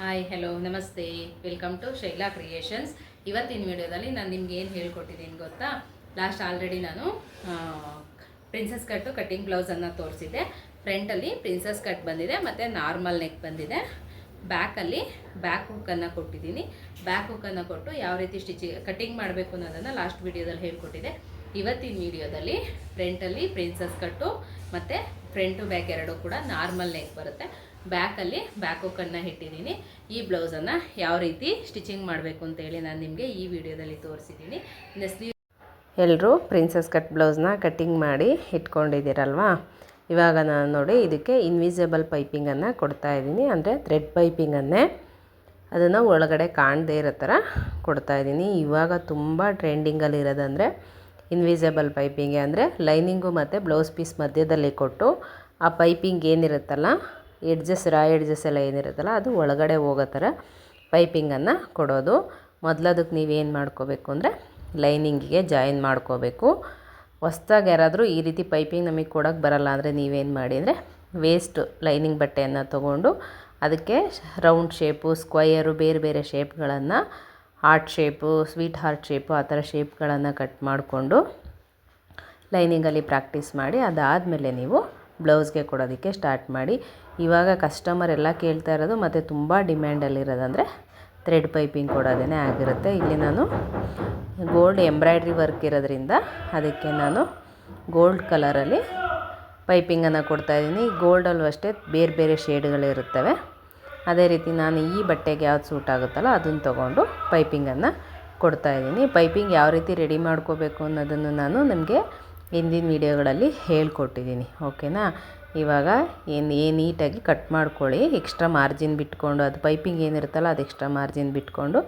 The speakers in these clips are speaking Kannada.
ಹಾಯ್ ಹೆಲೋ ನಮಸ್ತೆ. ವೆಲ್ಕಮ್ ಟು ಶೈಲಾ ಕ್ರಿಯೇಷನ್ಸ್ ಇವತ್ತಿನ ವಿಡಿಯೋದಲ್ಲಿ ನಾನು ನಿಮ್ಗೆ ಏನು ಹೇಳ್ಕೊಟ್ಟಿದ್ದೀನಿ ಗೊತ್ತಾ? ಲಾಸ್ಟ್ ಆಲ್ರೆಡಿ ನಾನು ಪ್ರಿನ್ಸಸ್ ಕಟ್ಟು ಕಟ್ಟಿಂಗ್ ಬ್ಲೌಸನ್ನು ತೋರಿಸಿದ್ದೆ. ಫ್ರಂಟಲ್ಲಿ ಪ್ರಿನ್ಸಸ್ ಕಟ್ ಬಂದಿದೆ, ಮತ್ತು ನಾರ್ಮಲ್ ನೆಕ್ ಬಂದಿದೆ. ಬ್ಯಾಕಲ್ಲಿ ಬ್ಯಾಕ್ ಹುಕ್ಕನ್ನು ಕೊಟ್ಟಿದ್ದೀನಿ. ಬ್ಯಾಕ್ ಹುಕ್ಕನ್ನು ಕೊಟ್ಟು ಯಾವ ರೀತಿ ಸ್ಟಿಚಿಂಗ್ ಕಟ್ಟಿಂಗ್ ಮಾಡಬೇಕು ಅನ್ನೋದನ್ನು ಲಾಸ್ಟ್ ವಿಡಿಯೋದಲ್ಲಿ ಹೇಳ್ಕೊಟ್ಟಿದೆ ಇವತ್ತಿನ ವಿಡಿಯೋದಲ್ಲಿ ಫ್ರಂಟಲ್ಲಿ ಪ್ರಿನ್ಸಸ್ ಕಟ್ಟು ಮತ್ತು ಫ್ರಂಟು ಬ್ಯಾಕ್ ಎರಡೂ ಕೂಡ ನಾರ್ಮಲ್ ನೆಕ್ ಬರುತ್ತೆ. ಬ್ಯಾಕಲ್ಲಿ ಬ್ಯಾಕ್ ಹುಕ್ಕನ್ನು ಇಟ್ಟಿದ್ದೀನಿ. ಈ ಬ್ಲೌಸನ್ನು ಯಾವ ರೀತಿ ಸ್ಟಿಚಿಂಗ್ ಮಾಡಬೇಕು ಅಂತೇಳಿ ನಾನು ನಿಮಗೆ ಈ ವಿಡಿಯೋದಲ್ಲಿ ತೋರಿಸಿದ್ದೀನಿ. ಸ್ಲೀವ್ ಎಲ್ಲರೂ ಪ್ರಿನ್ಸಸ್ ಕಟ್ ಬ್ಲೌಸ್ನ ಕಟ್ಟಿಂಗ್ ಮಾಡಿ ಇಟ್ಕೊಂಡಿದ್ದೀರಲ್ವಾ? ಇವಾಗ ನಾನು ನೋಡಿ ಇದಕ್ಕೆ ಇನ್ವಿಸಿಬಲ್ ಪೈಪಿಂಗನ್ನು ಕೊಡ್ತಾ ಇದ್ದೀನಿ. ಅಂದರೆ ಥ್ರೆಡ್ ಪೈಪಿಂಗನ್ನೇ ಅದನ್ನು ಒಳಗಡೆ ಕಾಣದೇ ಇರೋ ಥರ ಕೊಡ್ತಾ ಇದ್ದೀನಿ. ಇವಾಗ ತುಂಬ ಟ್ರೆಂಡಿಂಗಲ್ಲಿ ಇರೋದಂದರೆ ಇನ್ವಿಸಿಬಲ್ ಪೈಪಿಂಗೆ ಅಂದರೆ ಲೈನಿಂಗು ಮತ್ತು ಬ್ಲೌಸ್ ಪೀಸ್ ಮಧ್ಯದಲ್ಲಿ ಕೊಟ್ಟು ಆ ಪೈಪಿಂಗ್ ಏನಿರುತ್ತಲ್ಲ ಎಡ್ಜಸ್ ರಾ ಎಡ್ಜಸ್ ಎಲ್ಲ ಏನಿರುತ್ತಲ್ಲ, ಅದು ಒಳಗಡೆ ಹೋಗೋ ಥರ ಪೈಪಿಂಗನ್ನು ಕೊಡೋದು. ಮೊದಲದಕ್ಕೆ ನೀವೇನು ಮಾಡ್ಕೋಬೇಕು ಅಂದರೆ ಲೈನಿಂಗಿಗೆ ಜಾಯಿನ್ ಮಾಡ್ಕೋಬೇಕು. ಹೊಸ್ದಾಗಿ ಯಾರಾದರೂ ಈ ರೀತಿ ಪೈಪಿಂಗ್ ನಮಗೆ ಕೊಡೋಕ್ಕೆ ಬರಲ್ಲ ಅಂದರೆ ನೀವೇನು ಮಾಡಿ ಅಂದರೆ ವೇಸ್ಟ್ ಲೈನಿಂಗ್ ಬಟ್ಟೆಯನ್ನು ತೊಗೊಂಡು ಅದಕ್ಕೆ ರೌಂಡ್ ಶೇಪು ಸ್ಕ್ವಯರು ಬೇರೆ ಬೇರೆ ಶೇಪ್ಗಳನ್ನು heart shape sweet heart shape ಆ ಥರ ಶೇಪ್ಗಳನ್ನು ಕಟ್ ಮಾಡಿಕೊಂಡು ಲೈನಿಂಗಲ್ಲಿ ಪ್ರಾಕ್ಟೀಸ್ ಮಾಡಿ ಅದಾದಮೇಲೆ ನೀವು ಬ್ಲೌಸ್ಗೆ ಕೊಡೋದಕ್ಕೆ ಸ್ಟಾರ್ಟ್ ಮಾಡಿ. ಇವಾಗ ಕಸ್ಟಮರ್ ಎಲ್ಲ ಕೇಳ್ತಾ ಇರೋದು, ಮತ್ತು ತುಂಬ ಡಿಮ್ಯಾಂಡಲ್ಲಿರೋದಂದರೆ ಥ್ರೆಡ್ ಪೈಪಿಂಗ್ ಕೊಡೋದೇ ಆಗಿರುತ್ತೆ. ಇಲ್ಲಿ ನಾನು ಗೋಲ್ಡ್ ಎಂಬ್ರಾಯ್ಡ್ರಿ ವರ್ಕ್ ಇರೋದ್ರಿಂದ ಅದಕ್ಕೆ ನಾನು ಗೋಲ್ಡ್ ಕಲರಲ್ಲಿ ಪೈಪಿಂಗನ್ನು ಕೊಡ್ತಾಯಿದ್ದೀನಿ ಗೋಲ್ಡಲ್ಲೂ ಅಷ್ಟೇ ಬೇರೆ ಬೇರೆ ಶೇಡ್ಗಳಿರುತ್ತವೆ ಅದೇ ರೀತಿ ನಾನು ಈ ಬಟ್ಟೆಗೆ ಯಾವ್ದು ಸೂಟ್ ಆಗುತ್ತಲ್ಲ ಅದನ್ನು ತೊಗೊಂಡು ಪೈಪಿಂಗನ್ನು ಕೊಡ್ತಾಯಿದ್ದೀನಿ ಪೈಪಿಂಗ್ ಯಾವ ರೀತಿ ರೆಡಿ ಮಾಡ್ಕೋಬೇಕು ಅನ್ನೋದನ್ನು ನಾನು ನಿಮಗೆ ಹಿಂದಿನ ವೀಡಿಯೋಗಳಲ್ಲಿ ಹೇಳ್ಕೊಟ್ಟಿದ್ದೀನಿ, ಓಕೆನಾ? ಇವಾಗ ಏನು ಏನು ನೀಟಾಗಿ ಕಟ್ ಮಾಡ್ಕೊಳ್ಳಿ. ಎಕ್ಸ್ಟ್ರಾ ಮಾರ್ಜಿನ್ ಬಿಟ್ಕೊಂಡು, ಅದು ಪೈಪಿಂಗ್ ಏನಿರುತ್ತಲ್ಲ ಅದು ಎಕ್ಸ್ಟ್ರಾ ಮಾರ್ಜಿನ್ ಬಿಟ್ಕೊಂಡು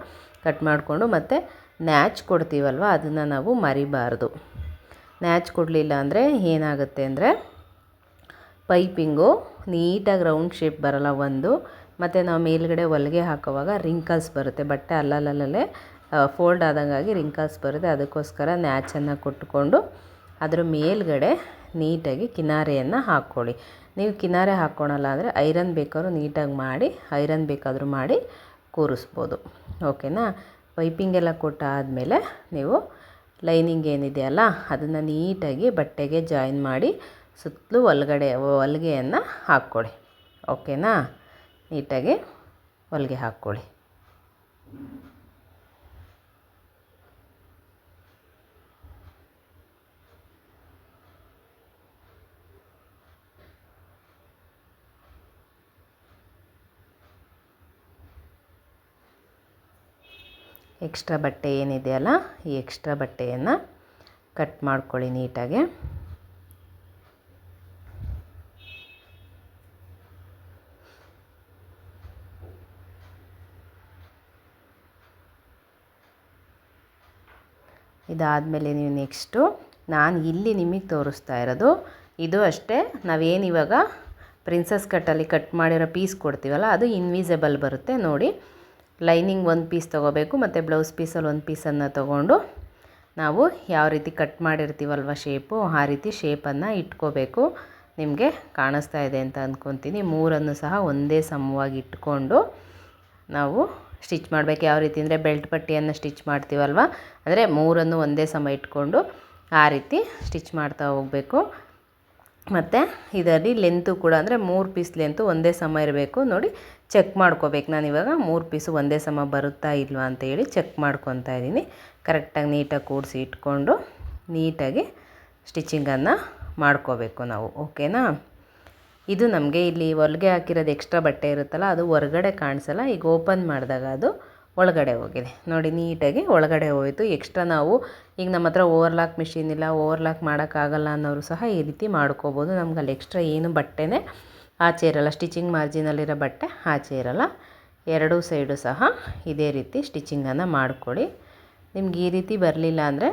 ಕಟ್ ಮಾಡಿಕೊಂಡು, ಮತ್ತು ನ್ಯಾಚ್ ಕೊಡ್ತೀವಲ್ವ, ಅದನ್ನು ನಾವು ಮರಿಬಾರ್ದು. ನ್ಯಾಚ್ ಕೊಡಲಿಲ್ಲ ಅಂದರೆ ಏನಾಗುತ್ತೆ ಅಂದರೆ ಪೈಪಿಂಗು ನೀಟಾಗಿ ರೌಂಡ್ ಶೇಪ್ ಬರಲ್ಲ ಒಂದು, ಮತ್ತು ನಾವು ಮೇಲ್ಗಡೆ ಹೊಲಿಗೆ ಹಾಕೋವಾಗ ರಿಂಕಲ್ಸ್ ಬರುತ್ತೆ. ಬಟ್ಟೆ ಅಲ್ಲಲ್ಲಲ್ಲೇ ಫೋಲ್ಡ್ ಆದಂಗಾಗಿ ರಿಂಕಲ್ಸ್ ಬರುತ್ತೆ. ಅದಕ್ಕೋಸ್ಕರ ನ್ಯಾಚನ್ನು ಕೊಟ್ಕೊಂಡು ಅದ್ರ ಮೇಲ್ಗಡೆ ನೀಟಾಗಿ ಕಿನಾರೆಯನ್ನು ಹಾಕ್ಕೊಳ್ಳಿ. ನೀವು ಕಿನಾರೆ ಹಾಕ್ಕೊಳಲ್ಲ ಅಂದರೆ ಐರನ್ ಬೇಕಾದ್ರೂ ನೀಟಾಗಿ ಮಾಡಿ, ಐರನ್ ಬೇಕಾದರೂ ಮಾಡಿ ಕೂರಿಸ್ಬೋದು. ಓಕೆನಾ? ಪೈಪಿಂಗ್ ಎಲ್ಲ ಕೊಟ್ಟಾದಮೇಲೆ ನೀವು ಲೈನಿಂಗ್ ಏನಿದೆಯಲ್ಲ ಅದನ್ನು ನೀಟಾಗಿ ಬಟ್ಟೆಗೆ ಜಾಯಿನ್ ಮಾಡಿ ಸುತ್ತಲೂ ಒಳಗಡೆ ಹೊಲಿಗೆಯನ್ನು ಹಾಕ್ಕೊಳ್ಳಿ. ಓಕೆನಾ? ನೀಟಾಗಿ ಹೊಲಿಗೆ ಹಾಕ್ಕೊಳ್ಳಿ. ಎಕ್ಸ್ಟ್ರಾ ಬಟ್ಟೆ ಏನಿದೆಯಲ್ಲ ಈ ಎಕ್ಸ್ಟ್ರಾ ಬಟ್ಟೆಯನ್ನು ಕಟ್ ಮಾಡ್ಕೊಳ್ಳಿ ನೀಟಾಗಿ. ಇದಾದಮೇಲೆ ನೀವು ನೆಕ್ಸ್ಟು, ನಾನು ಇಲ್ಲಿ ನಿಮಗೆ ತೋರಿಸ್ತಾ ಇರೋದು, ಇದು ಅಷ್ಟೇ, ನಾವೇನು ಇವಾಗ ಪ್ರಿನ್ಸಸ್ ಕಟ್ಟಲ್ಲಿ ಕಟ್ ಮಾಡಿರೋ ಪೀಸ್ ಕೊಡ್ತೀವಲ್ಲ, ಅದು ಇನ್ವಿಸಿಬಲ್ ಬರುತ್ತೆ ನೋಡಿ. ಲೈನಿಂಗ್ ಒಂದು ಪೀಸ್ ತೊಗೋಬೇಕು ಮತ್ತು ಬ್ಲೌಸ್ ಪೀಸಲ್ಲಿ ಒಂದು ಪೀಸನ್ನು ತೊಗೊಂಡು ನಾವು ಯಾವ ರೀತಿ ಕಟ್ ಮಾಡಿರ್ತೀವಲ್ವ ಶೇಪು, ಆ ರೀತಿ ಶೇಪನ್ನು ಇಟ್ಕೋಬೇಕು. ನಿಮಗೆ ಕಾಣಿಸ್ತಾ ಇದೆ ಅಂತ ಅಂದ್ಕೊತೀನಿ ಮೂರನ್ನು ಸಹ ಒಂದೇ ಸಮವಾಗಿ ಇಟ್ಕೊಂಡು ನಾವು ಸ್ಟಿಚ್ ಮಾಡಬೇಕು. ಯಾವ ರೀತಿ ಅಂದರೆ ಬೆಲ್ಟ್ ಪಟ್ಟಿಯನ್ನು ಸ್ಟಿಚ್ ಮಾಡ್ತೀವಲ್ವ? ಅಂದರೆ ಮೂರನ್ನು ಒಂದೇ ಸಮ ಇಟ್ಕೊಂಡು ಆ ರೀತಿ ಸ್ಟಿಚ್ ಮಾಡ್ತಾ ಹೋಗಬೇಕು. ಮತ್ತು ಇದರಲ್ಲಿ ಲೆಂತು ಕೂಡ ಅಂದರೆ ಮೂರು ಪೀಸ್ ಲೆಂತು ಒಂದೇ ಸಮ ಇರಬೇಕು. ನೋಡಿ ಚೆಕ್ ಮಾಡ್ಕೋಬೇಕು. ನಾನು ಇವಾಗ ಮೂರು ಪೀಸು ಒಂದೇ ಸಮ ಬರುತ್ತಾ ಇಲ್ವಾ ಅಂತೇಳಿ ಚೆಕ್ ಮಾಡ್ಕೊತಾ ಇದ್ದೀನಿ. ಕರೆಕ್ಟಾಗಿ ನೀಟಾಗಿ ಕೂಡಿಸಿ ಇಟ್ಕೊಂಡು ನೀಟಾಗಿ ಸ್ಟಿಚಿಂಗನ್ನು ಮಾಡ್ಕೋಬೇಕು ನಾವು. ಓಕೆನಾ ಇದು ನಮಗೆ ಇಲ್ಲಿ ಹೊಲಿಗೆ ಹಾಕಿರೋದು ಎಕ್ಸ್ಟ್ರಾ ಬಟ್ಟೆ ಇರುತ್ತಲ್ಲ, ಅದು ಹೊರಗಡೆ ಕಾಣಿಸಲ್ಲ. ಈಗ ಓಪನ್ ಮಾಡಿದಾಗ ಅದು ಒಳಗಡೆ ಹೋಗಿದೆ. ನೋಡಿ, ನೀಟಾಗಿ ಒಳಗಡೆ ಹೋಯಿತು. ಎಕ್ಸ್ಟ್ರಾ ನಾವು ಈಗ ನಮ್ಮ ಹತ್ರ ಓವರ್ಲಾಕ್ ಮಿಷಿನ್ ಇಲ್ಲ, ಓವರ್ಲಾಕ್ ಮಾಡೋಕ್ಕಾಗಲ್ಲ ಅನ್ನೋರು ಸಹ ಈ ರೀತಿ ಮಾಡ್ಕೋಬೋದು. ನಮ್ಗೆ ಅಲ್ಲಿ ಎಕ್ಸ್ಟ್ರಾ ಏನು ಬಟ್ಟೆನೇ ಆಚೆ ಇರಲ್ಲ. ಸ್ಟಿಚಿಂಗ್ ಮಾರ್ಜಿನಲ್ಲಿರೋ ಬಟ್ಟೆ ಆಚೆ ಇರಲ್ಲ. ಎರಡೂ ಸೈಡು ಸಹ ಇದೇ ರೀತಿ ಸ್ಟಿಚಿಂಗನ್ನು ಮಾಡಿಕೊಳ್ಳಿ. ನಿಮ್ಗೆ ಈ ರೀತಿ ಬರಲಿಲ್ಲ ಅಂದರೆ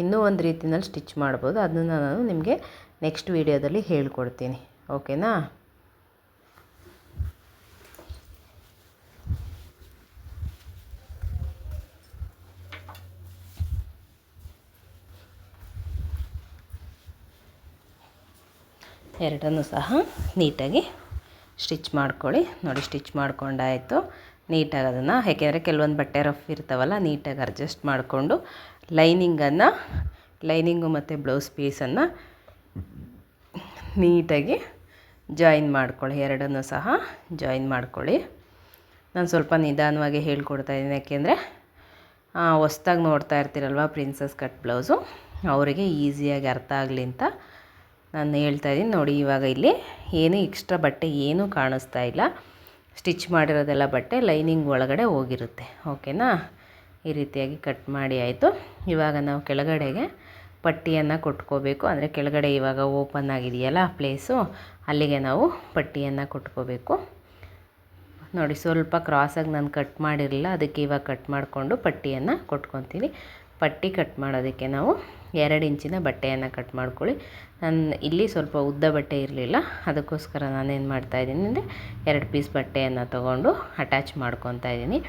ಇನ್ನೂ ಒಂದು ರೀತಿನಲ್ಲಿ ಸ್ಟಿಚ್ ಮಾಡ್ಬೋದು. ಅದನ್ನು ನಾನು ನಿಮಗೆ ನೆಕ್ಸ್ಟ್ ವೀಡಿಯೋದಲ್ಲಿ ಹೇಳ್ಕೊಡ್ತೀನಿ. ಓಕೆನಾ? ಎರಡನ್ನೂ ಸಹ ನೀಟಾಗಿ ಸ್ಟಿಚ್ ಮಾಡ್ಕೊಳ್ಳಿ. ನೋಡಿ, ಸ್ಟಿಚ್ ಮಾಡ್ಕೊಂಡಾಯಿತು. ನೀಟಾಗಿ ಅದನ್ನು, ಯಾಕೆಂದರೆ ಕೆಲವೊಂದು ಬಟ್ಟೆ ರಫ್ ಇರ್ತಾವಲ್ಲ, ನೀಟಾಗಿ ಅಡ್ಜಸ್ಟ್ ಮಾಡಿಕೊಂಡು ಲೈನಿಂಗನ್ನು, ಲೈನಿಂಗು ಮತ್ತು ಬ್ಲೌಸ್ ಪೀಸನ್ನು ನೀಟಾಗಿ ಜಾಯಿನ್ ಮಾಡ್ಕೊಳ್ಳಿ. ಎರಡನ್ನೂ ಸಹ ಜಾಯಿನ್ ಮಾಡ್ಕೊಳ್ಳಿ. ನಾನು ಸ್ವಲ್ಪ ನಿಧಾನವಾಗಿ ಹೇಳ್ಕೊಡ್ತಾ ಇದ್ದೀನಿ. ಯಾಕೆಂದರೆ ಹೊಸ್ದಾಗಿ ನೋಡ್ತಾ ಇರ್ತೀರಲ್ವ, ಪ್ರಿನ್ಸಸ್ ಕಟ್ ಬ್ಲೌಸು? ಅವರಿಗೆ ಈಸಿಯಾಗಿ ಅರ್ಥ ಆಗಲಿ ಅಂತ ನಾನು ಹೇಳ್ತಾ ಇದ್ದೀನಿ. ನೋಡಿ, ಇವಾಗ ಇಲ್ಲಿ ಏನು ಎಕ್ಸ್ಟ್ರಾ ಬಟ್ಟೆ ಏನೂ ಕಾಣಿಸ್ತಾ ಇಲ್ಲ. ಸ್ಟಿಚ್ ಮಾಡಿರೋದೆಲ್ಲ ಬಟ್ಟೆ ಲೈನಿಂಗ್ ಒಳಗಡೆ ಹೋಗಿರುತ್ತೆ. ಓಕೆನಾ ಈ ರೀತಿಯಾಗಿ ಕಟ್ ಮಾಡಿ ಆಯಿತು. ಇವಾಗ ನಾವು ಕೆಳಗಡೆಗೆ ಪಟ್ಟಿಯನ್ನು ಕೊಟ್ಕೋಬೇಕು. ಅಂದರೆ ಕೆಳಗಡೆ ಇವಾಗ ಓಪನ್ ಆಗಿದೆಯಲ್ಲ ಪ್ಲೇಸು ಅಲ್ಲಿಗೆ ನಾವು ಪಟ್ಟಿಯನ್ನು ಕೊಟ್ಕೋಬೇಕು. ನೋಡಿ, ಸ್ವಲ್ಪ ಕ್ರಾಸಾಗಿ ನಾನು ಕಟ್ ಮಾಡಿರಲಿಲ್ಲ. ಅದಕ್ಕೆ ಇವಾಗ ಕಟ್ ಮಾಡಿಕೊಂಡು ಪಟ್ಟಿಯನ್ನು ಕೊಟ್ಕೊತೀನಿ. ಪಟ್ಟಿ ಕಟ್ ಮಾಡೋದಕ್ಕೆ ನಾವು ಎರಡು ಇಂಚಿನ ಬಟ್ಟೆಯನ್ನು ಕಟ್ ಮಾಡ್ಕೊಳ್ಳಿ. ನಾನು ಇಲ್ಲಿ ಸ್ವಲ್ಪ ಉದ್ದ ಬಟ್ಟೆ ಇರಲಿಲ್ಲ, ಅದಕ್ಕೋಸ್ಕರ ನಾನೇನು ಮಾಡ್ತಾಯಿದ್ದೀನಿ ಅಂದರೆ ಎರಡು ಪೀಸ್ ಬಟ್ಟೆಯನ್ನು ತೊಗೊಂಡು ಅಟ್ಯಾಚ್ ಮಾಡ್ಕೊತಾ ಇದ್ದೀನಿ.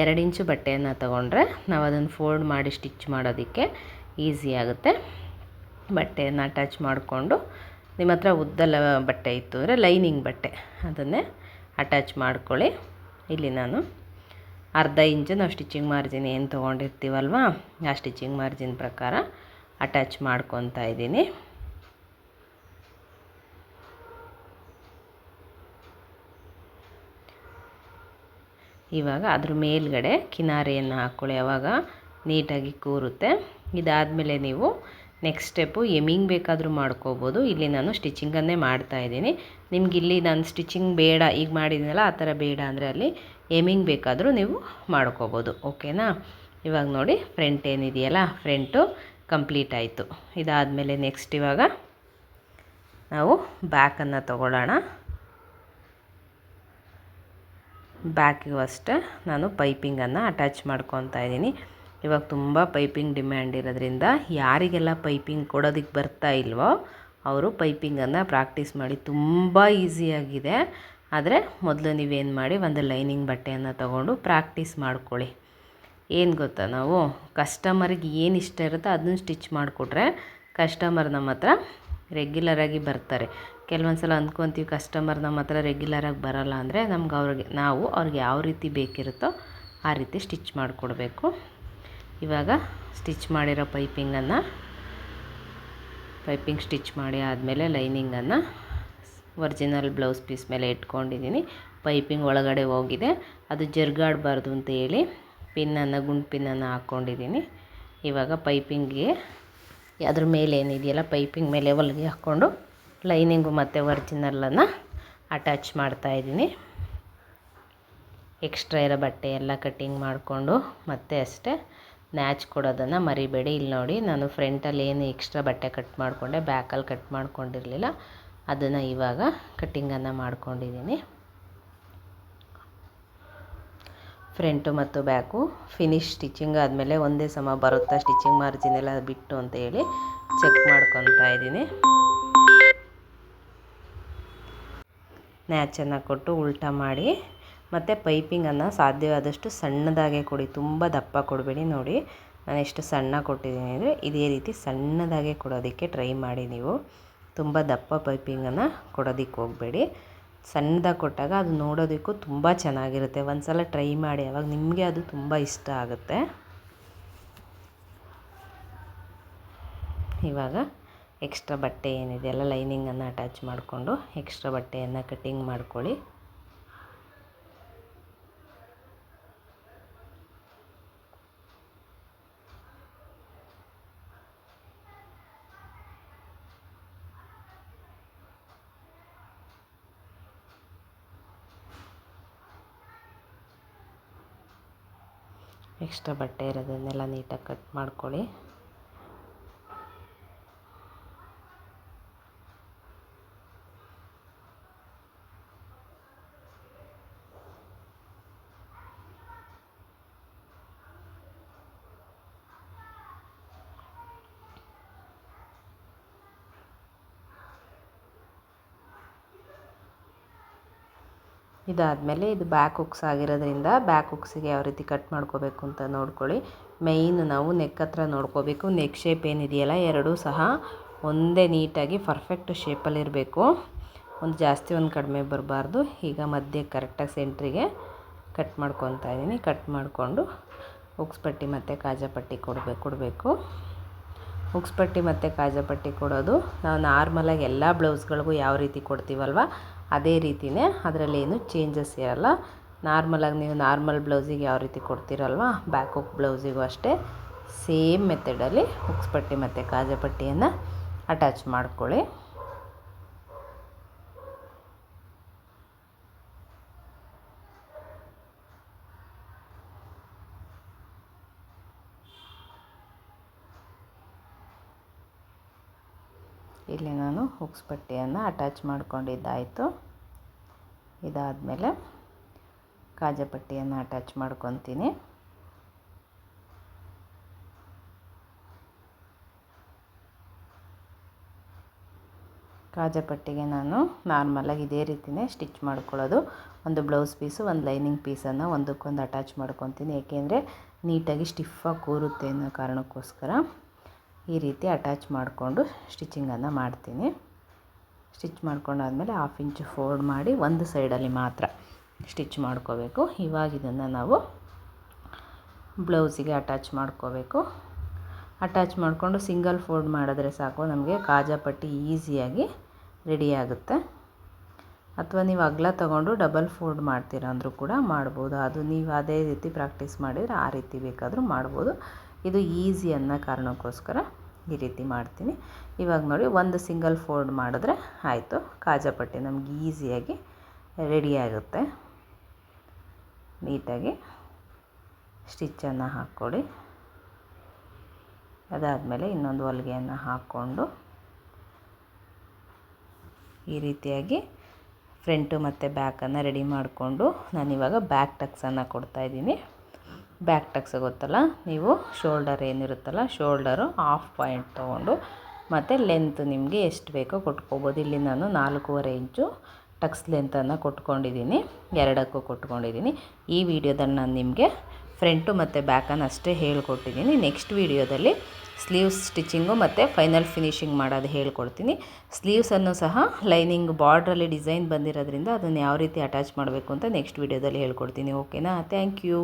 ಎರಡು ಇಂಚು ಬಟ್ಟೆಯನ್ನು ತೊಗೊಂಡ್ರೆ ನಾವು ಅದನ್ನು ಫೋಲ್ಡ್ ಮಾಡಿ ಸ್ಟಿಚ್ ಮಾಡೋದಕ್ಕೆ ಈಸಿ ಆಗುತ್ತೆ. ಬಟ್ಟೆಯನ್ನು ಅಟ್ಯಾಚ್ ಮಾಡಿಕೊಂಡು ನಿಮ್ಮ ಹತ್ರ ಲ ಬಟ್ಟೆ ಇತ್ತು ಅಂದರೆ ಲೈನಿಂಗ್ ಬಟ್ಟೆ, ಅದನ್ನೇ ಅಟ್ಯಾಚ್ ಮಾಡ್ಕೊಳ್ಳಿ. ಇಲ್ಲಿ ನಾನು ಅರ್ಧ ಇಂಚು ನಾವು ಸ್ಟಿಚಿಂಗ್ ಮಾರ್ಜಿನ್ ಏನು ತೊಗೊಂಡಿರ್ತೀವಲ್ವ, ಆ ಸ್ಟಿಚಿಂಗ್ ಮಾರ್ಜಿನ್ ಪ್ರಕಾರ ಅಟ್ಯಾಚ್ ಮಾಡ್ಕೊತಾ ಇದ್ದೀನಿ. ಇವಾಗ ಅದ್ರ ಮೇಲ್ಗಡೆ ಕಿನಾರೆಯನ್ನು ಹಾಕ್ಕೊಳ್ಳಿ ಅವಾಗ ನೀಟಾಗಿ ಕೂರುತ್ತೆ. ಇದಾದಮೇಲೆ ನೀವು ನೆಕ್ಸ್ಟ್ ಸ್ಟೆಪ್ಪು ಎಮಿಂಗ್ ಬೇಕಾದರೂ ಮಾಡ್ಕೋಬೋದು. ಇಲ್ಲಿ ನಾನು ಸ್ಟಿಚಿಂಗನ್ನೇ ಮಾಡ್ತಾ ಇದ್ದೀನಿ. ನಿಮ್ಗೆ ಇಲ್ಲಿ ನಾನು ಸ್ಟಿಚಿಂಗ್ ಬೇಡ, ಈಗ ಮಾಡಿದ್ದೀನಲ್ಲ, ಆ ಥರ ಬೇಡ ಅಂದರೆ ಅಲ್ಲಿ ಎಮಿಂಗ್ ಬೇಕಾದರೂ ನೀವು ಮಾಡ್ಕೋಬೋದು. ಓಕೆನಾ ಇವಾಗ ನೋಡಿ ಫ್ರಂಟ್ ಏನಿದೆಯಲ್ಲ ಫ್ರಂಟು ಕಂಪ್ಲೀಟ್ ಆಯಿತು. ಇದಾದಮೇಲೆ ನೆಕ್ಸ್ಟ್ ಇವಾಗ ನಾವು ಬ್ಯಾಕನ್ನು ತಗೊಳ್ಳೋಣ. ಬ್ಯಾಕಿಗೂ ಅಷ್ಟೇ ನಾನು ಪೈಪಿಂಗನ್ನು ಅಟ್ಯಾಚ್ ಮಾಡ್ಕೊತಾ ಇದ್ದೀನಿ. ಇವಾಗ ತುಂಬ ಪೈಪಿಂಗ್ ಡಿಮ್ಯಾಂಡ್ ಇರೋದ್ರಿಂದ ಯಾರಿಗೆಲ್ಲ ಪೈಪಿಂಗ್ ಕೊಡೋದಕ್ಕೆ ಬರ್ತಾ ಇಲ್ವೋ ಅವರು ಪೈಪಿಂಗನ್ನು ಪ್ರಾಕ್ಟೀಸ್ ಮಾಡಿ ತುಂಬ ಈಸಿಯಾಗಿದೆ ಆದರೆ ಮೊದಲು ನೀವೇನು ಮಾಡಿ ಒಂದು ಲೈನಿಂಗ್ ಬಟ್ಟೆಯನ್ನು ತಗೊಂಡು ಪ್ರಾಕ್ಟೀಸ್ ಮಾಡ್ಕೊಳ್ಳಿ. ಏನು ಗೊತ್ತಾ ನಾವು? ಕಸ್ಟಮರಿಗೆ ಏನು ಇಷ್ಟ ಇರುತ್ತೋ ಅದನ್ನು ಸ್ಟಿಚ್ ಮಾಡಿಕೊಟ್ರೆ ಕಸ್ಟಮರ್ ನಮ್ಮ ಹತ್ರ ರೆಗ್ಯುಲರಾಗಿ ಬರ್ತಾರೆ. ಕೆಲವೊಂದು ಸಲ ಅಂದ್ಕೊತೀವಿ ಕಸ್ಟಮರ್ ನಮ್ಮ ಹತ್ರ ರೆಗ್ಯುಲರಾಗಿ ಬರೋಲ್ಲ ಅಂದರೆ ನಮ್ಗೆ ಅವ್ರಿಗೆ, ನಾವು ಅವ್ರಿಗೆ ಯಾವ ರೀತಿ ಬೇಕಿರುತ್ತೋ ಆ ರೀತಿ ಸ್ಟಿಚ್ ಮಾಡಿಕೊಡ್ಬೇಕು. ಇವಾಗ ಸ್ಟಿಚ್ ಮಾಡಿರೋ ಪೈಪಿಂಗನ್ನು ಪೈಪಿಂಗ್ ಸ್ಟಿಚ್ ಮಾಡಿ ಆದಮೇಲೆ ಲೈನಿಂಗನ್ನು ಒರಿಜಿನಲ್ ಬ್ಲೌಸ್ ಪೀಸ್ ಮೇಲೆ ಇಟ್ಕೊಂಡಿದ್ದೀನಿ. ಪೈಪಿಂಗ್ ಒಳಗಡೆ ಹೋಗಿದೆ. ಅದು ಜರ್ಗಾಡಬಾರ್ದು ಅಂತ ಹೇಳಿ ಪಿನ್ನನ್ನು ಗುಂಡು ಪಿನ್ನನ್ನು ಹಾಕ್ಕೊಂಡಿದ್ದೀನಿ. ಇವಾಗ ಪೈಪಿಂಗ್ಗೆ ಅದ್ರ ಮೇಲೆ ಏನಿದೆಯಲ್ಲ, ಪೈಪಿಂಗ್ ಮೇಲೆ ಹೊಲಿಗೆ ಹಾಕ್ಕೊಂಡು ಲೈನಿಂಗು ಮತ್ತು ಒರ್ಜಿನಲ್ಲನ್ನು ಅಟ್ಯಾಚ್ ಮಾಡ್ತಾಯಿದ್ದೀನಿ ಎಕ್ಸ್ಟ್ರಾ ಇರೋ ಬಟ್ಟೆ ಎಲ್ಲ ಕಟ್ಟಿಂಗ್ ಮಾಡಿಕೊಂಡು ಮತ್ತೆ ಅಷ್ಟೇ ನ್ಯಾಚ್ ಕೊಡೋದನ್ನು ಮರಿಬೇಡಿ. ಇಲ್ಲಿ ನೋಡಿ, ನಾನು ಫ್ರಂಟಲ್ಲಿ ಏನು ಎಕ್ಸ್ಟ್ರಾ ಬಟ್ಟೆ ಕಟ್ ಮಾಡಿಕೊಂಡೆ, ಬ್ಯಾಕಲ್ಲಿ ಕಟ್ ಮಾಡ್ಕೊಂಡಿರಲಿಲ್ಲ. ಅದನ್ನು ಇವಾಗ ಕಟ್ಟಿಂಗನ್ನು ಮಾಡ್ಕೊಂಡಿದ್ದೀನಿ. ಫ್ರಂಟು ಮತ್ತು ಬ್ಯಾಕು. ಫಿನಿಶ್ ಸ್ಟಿಚಿಂಗ್ ಆದಮೇಲೆ ಒಂದೇ ಸಮ ಬರುತ್ತಾ ಸ್ಟಿಚಿಂಗ್ ಮಾರ್ಜಿನ್ ಎಲ್ಲ ಬಿಟ್ಟು ಅಂತ ಹೇಳಿ ಚೆಕ್ ಮಾಡ್ಕೊತಾ ಇದ್ದೀನಿ. ನ್ಯಾಚನ್ನು ಕೊಟ್ಟು ಉಲ್ಟಾ ಮಾಡಿ. ಮತ್ತು ಪೈಪಿಂಗನ್ನು ಸಾಧ್ಯವಾದಷ್ಟು ಸಣ್ಣದಾಗೆ ಕೊಡಿ. ತುಂಬ ದಪ್ಪ ಕೊಡಬೇಡಿ ನೋಡಿ. ನಾನು ಎಷ್ಟು ಸಣ್ಣ ಕೊಟ್ಟಿದ್ದೀನಿ ಅಂದರೆ ಇದೇ ರೀತಿ ಸಣ್ಣದಾಗೆ ಕೊಡೋದಕ್ಕೆ ಟ್ರೈ ಮಾಡಿ ನೀವು. ತುಂಬ ದಪ್ಪ ಪೈಪಿಂಗನ್ನು ಕೊಡೋದಕ್ಕೆ ಹೋಗಬೇಡಿ. ಸಣ್ಣದಾಗಿ ಕೊಟ್ಟಾಗ ಅದು ನೋಡೋದಕ್ಕೂ ತುಂಬ ಚೆನ್ನಾಗಿರುತ್ತೆ. ಒಂದು ಸಲ ಟ್ರೈ ಮಾಡಿ, ಅವಾಗ ನಿಮಗೆ ಅದು ತುಂಬ ಇಷ್ಟ ಆಗುತ್ತೆ. ಇವಾಗ ಎಕ್ಸ್ಟ್ರಾ ಬಟ್ಟೆ ಏನಿದೆಯಲ್ಲ ಲೈನಿಂಗನ್ನು ಅಟ್ಯಾಚ್ ಮಾಡಿಕೊಂಡು ಎಕ್ಸ್ಟ್ರಾ ಬಟ್ಟೆಯನ್ನು ಕಟ್ಟಿಂಗ್ ಮಾಡ್ಕೊಳ್ಳಿ. ಎಕ್ಸ್ಟ್ರಾ ಬಟ್ಟೆ ಇರೋದನ್ನೆಲ್ಲ ನೀಟಾಗಿ ಕಟ್ ಮಾಡ್ಕೊಳ್ಳಿ. ಇದಾದಮೇಲೆ ಇದು ಬ್ಯಾಕ್ ಹುಕ್ಸ್ ಆಗಿರೋದ್ರಿಂದ ಬ್ಯಾಕ್ ಹುಕ್ಸಿಗೆ ಯಾವ ರೀತಿ ಕಟ್ ಮಾಡ್ಕೋಬೇಕು ಅಂತ ನೋಡ್ಕೊಳ್ಳಿ. ಮೇಯ್ನ್ ನಾವು ನೆಕ್ ಹತ್ರ ನೋಡ್ಕೋಬೇಕು. ನೆಕ್ ಶೇಪ್ ಏನಿದೆಯಲ್ಲ, ಎರಡೂ ಸಹ ಒಂದೇ ನೀಟಾಗಿ ಪರ್ಫೆಕ್ಟ್ ಶೇಪಲ್ಲಿರಬೇಕು ಒಂದು ಜಾಸ್ತಿ ಒಂದು ಕಡಿಮೆ ಬರಬಾರ್ದು. ಈಗ ಮಧ್ಯೆ ಕರೆಕ್ಟಾಗಿ ಸೆಂಟ್ರಿಗೆ ಕಟ್ ಮಾಡ್ಕೊತಾ ಇದ್ದೀನಿ. ಕಟ್ ಮಾಡಿಕೊಂಡು ಉಕ್ಸ್ಪಟ್ಟಿ ಮತ್ತು ಕಾಜಾಪಟ್ಟಿ ಕೊಡಬೇಕು ಕೊಡಬೇಕು. ಉಕ್ಸ್ಪಟ್ಟಿ ಮತ್ತು ಕಾಜಾಪಟ್ಟಿ ಕೊಡೋದು. ನಾವು ನಾರ್ಮಲಾಗಿ ಎಲ್ಲ ಬ್ಲೌಸ್ಗಳಿಗೂ ಯಾವ ರೀತಿ ಕೊಡ್ತೀವಲ್ವ? ಅದೇ ರೀತಿಯೇ ಅದರಲ್ಲಿ ಏನು ಚೇಂಜಸ್ ಇರಲ್ಲ. ನಾರ್ಮಲಾಗಿ ನೀವು ನಾರ್ಮಲ್ ಬ್ಲೌಸಿಗೆ ಯಾವ ರೀತಿ ಕೊಡ್ತೀರಲ್ವ? ಬ್ಯಾಕ್ ಹುಕ್ ಬ್ಲೌಸಿಗೂ ಅಷ್ಟೇ. ಸೇಮ್ ಮೆಥಡಲ್ಲಿ ಉಕ್ಸ್ಪಟ್ಟಿ ಮತ್ತು ಕಾಜಾಪಟ್ಟಿಯನ್ನು ಅಟ್ಯಾಚ್ ಮಾಡ್ಕೊಳ್ಳಿ. ಇಲ್ಲಿ ನಾನು ಹುಕ್ಸ್ ಪಟ್ಟಿಯನ್ನು ಅಟ್ಯಾಚ್ ಮಾಡ್ಕೊಂಡಿದ್ದಾಯಿತು. ಇದಾದಮೇಲೆ ಕಾಜಪಟ್ಟಿಯನ್ನು ಅಟ್ಯಾಚ್ ಮಾಡ್ಕೊತೀನಿ. ಕಾಜಪಟ್ಟಿಗೆ ನಾನು ನಾರ್ಮಲಾಗಿ ಇದೇ ರೀತಿಯೇ ಸ್ಟಿಚ್ ಮಾಡ್ಕೊಳ್ಳೋದು. ಒಂದು ಬ್ಲೌಸ್ ಪೀಸು, ಒಂದು ಲೈನಿಂಗ್ ಪೀಸನ್ನು ಒಂದಕ್ಕೊಂದು ಅಟ್ಯಾಚ್ ಮಾಡ್ಕೊತೀನಿ. ಏಕೆಂದರೆ ನೀಟಾಗಿ ಸ್ಟಿಫಾಗಿ ಕೂರುತ್ತೆ ಅನ್ನೋ ಕಾರಣಕ್ಕೋಸ್ಕರ. ಈ ರೀತಿ ಅಟ್ಯಾಚ್ ಮಾಡಿಕೊಂಡು ಸ್ಟಿಚಿಂಗನ್ನು ಮಾಡ್ತೀನಿ. ಸ್ಟಿಚ್ ಮಾಡ್ಕೊಂಡಾದಮೇಲೆ ಹಾಫ್ ಇಂಚು ಫೋಲ್ಡ್ ಮಾಡಿ ಒಂದು ಸೈಡಲ್ಲಿ ಮಾತ್ರ ಸ್ಟಿಚ್ ಮಾಡ್ಕೋಬೇಕು. ಇವಾಗ ಇದನ್ನು ನಾವು ಬ್ಲೌಸಿಗೆ ಅಟ್ಯಾಚ್ ಮಾಡ್ಕೋಬೇಕು. ಅಟ್ಯಾಚ್ ಮಾಡಿಕೊಂಡು ಸಿಂಗಲ್ ಫೋಲ್ಡ್ ಮಾಡಿದ್ರೆ ಸಾಕು, ನಮಗೆ ಕಾಜಾಪಟ್ಟಿ ಈಸಿಯಾಗಿ ರೆಡಿ ಆಗುತ್ತೆ. ಅಥವಾ ನೀವು ಅಗಲ ತಗೊಂಡು ಡಬಲ್ ಫೋಲ್ಡ್ ಮಾಡ್ತೀರ ಅಂದರೂ ಕೂಡ ಮಾಡ್ಬೋದು. ಅದು ನೀವು ಅದೇ ರೀತಿ ಪ್ರಾಕ್ಟೀಸ್ ಮಾಡಿದರೆ ಆ ರೀತಿ ಬೇಕಾದರೂ ಮಾಡ್ಬೋದು. ಇದು ಈಸಿ ಅನ್ನೋ ಕಾರಣಕ್ಕೋಸ್ಕರ ಈ ರೀತಿ ಮಾಡ್ತೀನಿ. ಇವಾಗ ನೋಡಿ, ಒಂದು ಸಿಂಗಲ್ ಫೋಲ್ಡ್ ಮಾಡಿದ್ರೆ ಆಯಿತು. ಕಾಜಾಪಟ್ಟಿ ನಮ್ಗೆ ಈಸಿಯಾಗಿ ರೆಡಿ ಆಗುತ್ತೆ. ನೀಟಾಗಿ ಸ್ಟಿಚ್ಚನ್ನು ಹಾಕ್ಕೊಡಿ. ಅದಾದಮೇಲೆ ಇನ್ನೊಂದು ಹೊಲಿಗೆಯನ್ನು ಹಾಕ್ಕೊಂಡು ಈ ರೀತಿಯಾಗಿ ಫ್ರಂಟು ಮತ್ತು ಬ್ಯಾಕನ್ನು ರೆಡಿ ಮಾಡಿಕೊಂಡು ನಾನಿವಾಗ ಬ್ಯಾಕ್ ಟಕ್ಸನ್ನು ಕೊಡ್ತಾಯಿದ್ದೀನಿ ಬ್ಯಾಕ್ ಟಕ್ಸ್ ಗೊತ್ತಲ್ಲ? ನೀವು ಶೋಲ್ಡರ್ ಏನಿರುತ್ತಲ್ಲ, ಶೋಲ್ಡರು ಹಾಫ್ ಪಾಯಿಂಟ್ ತೊಗೊಂಡು ಮತ್ತು ಲೆಂತ್ ನಿಮಗೆ ಎಷ್ಟು ಬೇಕೋ ಕೊಟ್ಕೋಬೋದು. ಇಲ್ಲಿ ನಾನು ನಾಲ್ಕೂವರೆ ಇಂಚು ಟಕ್ಸ್ ಲೆಂತನ್ನು ಕೊಟ್ಕೊಂಡಿದ್ದೀನಿ. ಎರಡಕ್ಕೂ ಕೊಟ್ಕೊಂಡಿದ್ದೀನಿ. ಈ ವಿಡಿಯೋದಲ್ಲಿ ನಾನು ನಿಮಗೆ ಫ್ರಂಟು ಮತ್ತು ಬ್ಯಾಕನ್ನು ಅಷ್ಟೇ ಹೇಳ್ಕೊಟ್ಟಿದ್ದೀನಿ. ನೆಕ್ಸ್ಟ್ ವಿಡಿಯೋದಲ್ಲಿ ಸ್ಲೀವ್ಸ್ ಸ್ಟಿಚಿಂಗು ಮತ್ತು ಫೈನಲ್ ಫಿನಿಶಿಂಗ್ ಮಾಡೋದು ಹೇಳ್ಕೊಡ್ತೀನಿ. ಸ್ಲೀವ್ಸನ್ನು ಸಹ ಲೈನಿಂಗ್ ಬಾರ್ಡ್ರಲ್ಲಿ ಡಿಸೈನ್ ಬಂದಿರೋದ್ರಿಂದ ಅದನ್ನು ಯಾವ ರೀತಿ ಅಟ್ಯಾಚ್ ಮಾಡಬೇಕು ಅಂತ ನೆಕ್ಸ್ಟ್ ವಿಡಿಯೋದಲ್ಲಿ ಹೇಳ್ಕೊಡ್ತೀನಿ. ಓಕೆನಾ? Thank you.